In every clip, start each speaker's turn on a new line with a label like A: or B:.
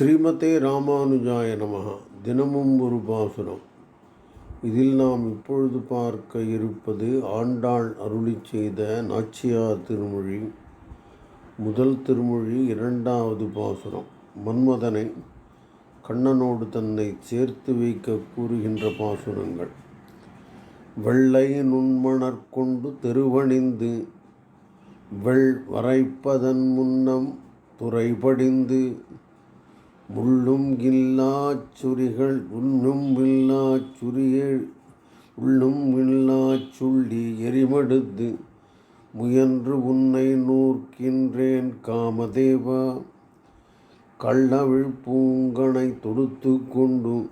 A: ஸ்ரீமதே ராமானுஜாய நமகா தினமும் ஒரு பாசுரம். இதில் நாம் இப்பொழுது பார்க்க இருப்பது ஆண்டாள் அருளி செய்த நாச்சியார் திருமொழி. முதல் திருமொழி இரண்டாவது பாசுரம். மன்மதனை கண்ணனோடு தன்னை சேர்த்து வைக்க கூறுகின்ற பாசுரங்கள். வெள்ளை நுண்மணற் கொண்டு தெருவணிந்து வெள் வரைப்பதன் முன்னம் துறைபடிந்து முள்ளும் இல்லாச் சுரிகள் உண்ணும் இல்லாச் சுரியேழ் உள்ளும் இல்லாச் சுள்ளி எரிமடுத்து முயன்று உன்னை நூற்கின்றேன் காமதேவா. கள்ளவிழ் பூங்கனை தொடுத்து கொண்டு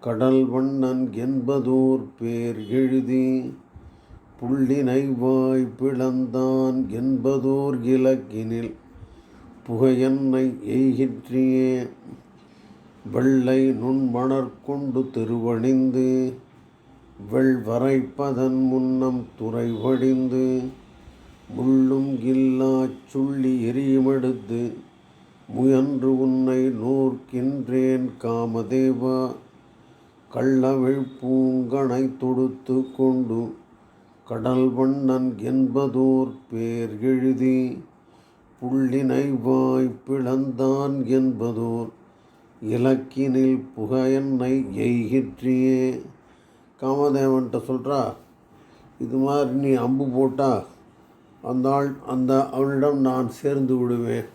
A: கடல் வண்ணன் என்பதோர் பேர் எழுதி புள்ளினை வாய் பிளந்தான் என்பதோர் இலக்கினில் புகையன்னை எய்கிற்றியே. வெள்ளை நுண்மணற்கொண்டு திருவணிந்து வெள்வரைப்பதன் முன்னம் துறைவடிந்து முள்ளும் இல்லா சுள்ளி எரியுமெடுத்து முயன்று உன்னை நோர்க்கின்றேன் காமதேவா. கள்ளவிழ் பூங்கனை தொடுத்து கொண்டு கடல் வண்ணன் என்பதோர் பேர் எழுதி புள்ளினை வாய் பிளந்தான் என்பதோர் இலக்கினில் புகையன்னை எய்கிற்றியே. காமதேவன்ட்ட சொல்கிறா இது மாதிரி நீ அம்பு போட்டா அந்த ஆள் அந்த அவளிடம் நான் சேர்ந்து விடுவேன்.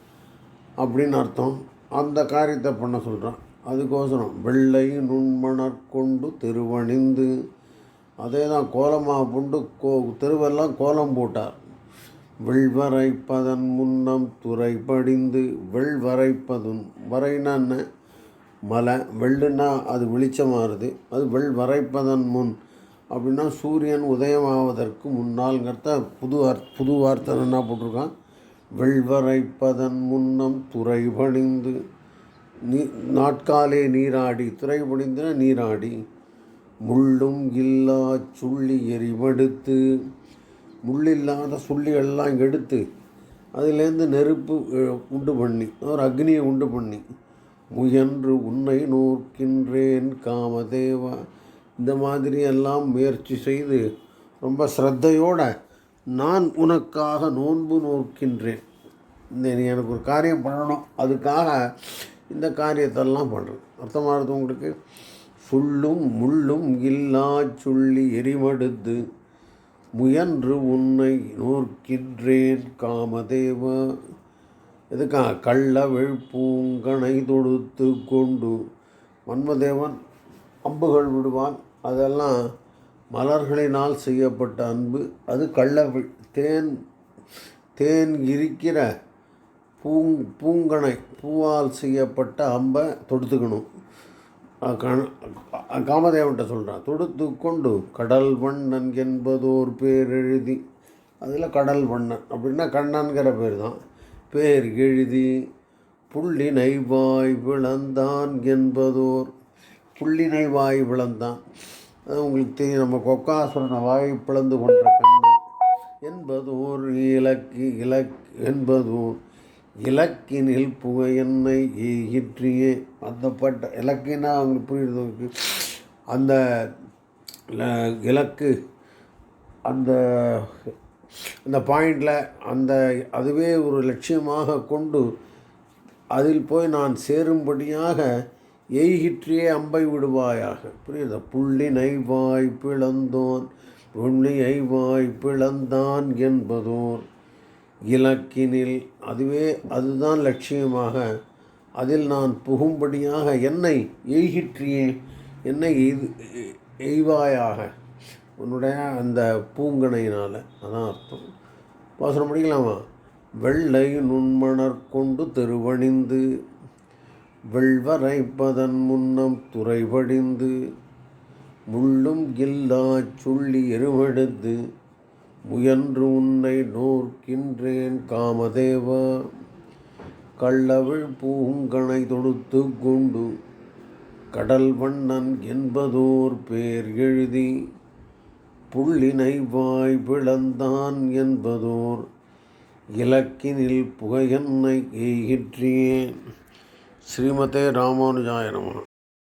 A: அப்படின்னு அர்த்தம். அந்த காரியத்தை பண்ண சொல்கிறான் அதுக்கோசரம் வெள்ளை நுண்மணற் கொண்டு தெருவணிந்து அதே தான் கோலமாக புண்டு கோ தெருவெல்லாம் கோலம் போட்டார். வெள்வரைப்பதன் முன்னம் துறை படிந்து வெள்வரைப்பதும் வரைனா மலை வெள்ளுன்னா அது வெளிச்சமாகுது அது வெள் வரைப்பதன் முன். அப்படின்னா சூரியன் உதயமாவதற்கு முன்னால்ங்கிறத புது அர் புது வார்த்தை என்ன போட்டிருக்கான்? வெள்வரைப்பதன் முன்னம் துறை பணிந்து நீ நாட்காலே நீராடி துறை பணிந்துன நீராடி முள்ளும் இல்லா சுள்ளி எரிவெடுத்து முள்ளில்லாத சுள்ளிகள்லாம் எடுத்து அதிலேருந்து நெருப்பு உண்டு பண்ணி ஒரு அக்னியை உண்டு பண்ணி முயன்று உன்னை நோக்கின்றேன் காமதேவா. இந்த மாதிரி எல்லாம் முயற்சி செய்து ரொம்ப ஸ்ரத்தையோட நான் உனக்காக நோன்பு நோக்கின்றேன். இந்த நீ எனக்கு ஒரு காரியம் பண்ணணும். அதுக்காக இந்த காரியத்தெல்லாம் பண்ணுறேன் அர்த்தமாகிறது உங்களுக்கு? சுள்ளும் முள்ளும் இல்லா சொல்லி எரிமடுத்து முயன்று உன்னை நோக்கின்றேன் காமதேவா. எதுக்கா கள்ள விழுப்பூங்கனை தொடுத்து கொண்டு மன்மதேவன் அம்புகள் விடுவான். அதெல்லாம் மலர்களினால் செய்யப்பட்ட அன்பு. அது கள்ள தேன் தேன் இருக்கிற பூங் பூங்கனை பூவால் செய்யப்பட்ட அம்பை தொடுத்துக்கணும். அஹ் கண- காமதேவன்ட்ட சொல்கிறான் தொடுத்து கொண்டு கடல் வண்ணன் என்பதோர் பேர் எழுதி அதில் கடல் வண்ணன் அப்படின்னா கண்ணன்கிற பேர் தான் பேர் எழுதி புள்ளினை வாய் விளந்தான் என்பதோர் புள்ளினை வாய் விளந்தான். அது உங்களுக்கு தெரியும் நம்ம கொக்காசுரனை வாய் பிளந்து கொண்ட கண்ணன் என்பதோர் இலக்கு இலக் என்பதோர். இலக்கினில் புகையென்னை ஈகிற்றியே. அந்த பட்ட இலக்கினா அவங்களுக்கு புரியுறதுக்கு அந்த இலக்கு அந்த அந்த பாயிண்டில் அந்த அதுவே ஒரு லட்சியமாக கொண்டு அதில் போய் நான் சேரும்படியாக எய்கிற்றியே அம்பை விடுவாயாக. புரியுதா? புள்ளினை வாய் பிளந்தோன் புள்ளியை வாய் பிளந்தான் என்பதோர். இலக்கினில் அதுவே அதுதான் லட்சியமாக. அதில் நான் புகும்படியாக என்னை எய்கிற்றியே என்னை எய்து எய்வாயாக. உன்னுடைய அந்த பூங்கனையினால் அதான் அர்த்தம். பாசனம் படிக்கலாமா? வெள்ளை நுண்மணர் கொண்டு தெருவணிந்து வெள்வரைப்பதன் முன்னம் துறைபடிந்து முள்ளும் இல்லா சுள்ளி எருவெடுத்து முயன்று உன்னை நோர்க்கின்றேன் காமதேவா. கள்ளவிழ் பூங்கனை தொடுத்து கொண்டு. கடல் வண்ணன் என்பதோர் பேர் எழுதி. புள்ளினை வாய் பிளந்தான் என்பதோர். இலக்கினில் புகையன்னை எய்கிற்றியே. ஸ்ரீமதே ராமானுஜாய நமः.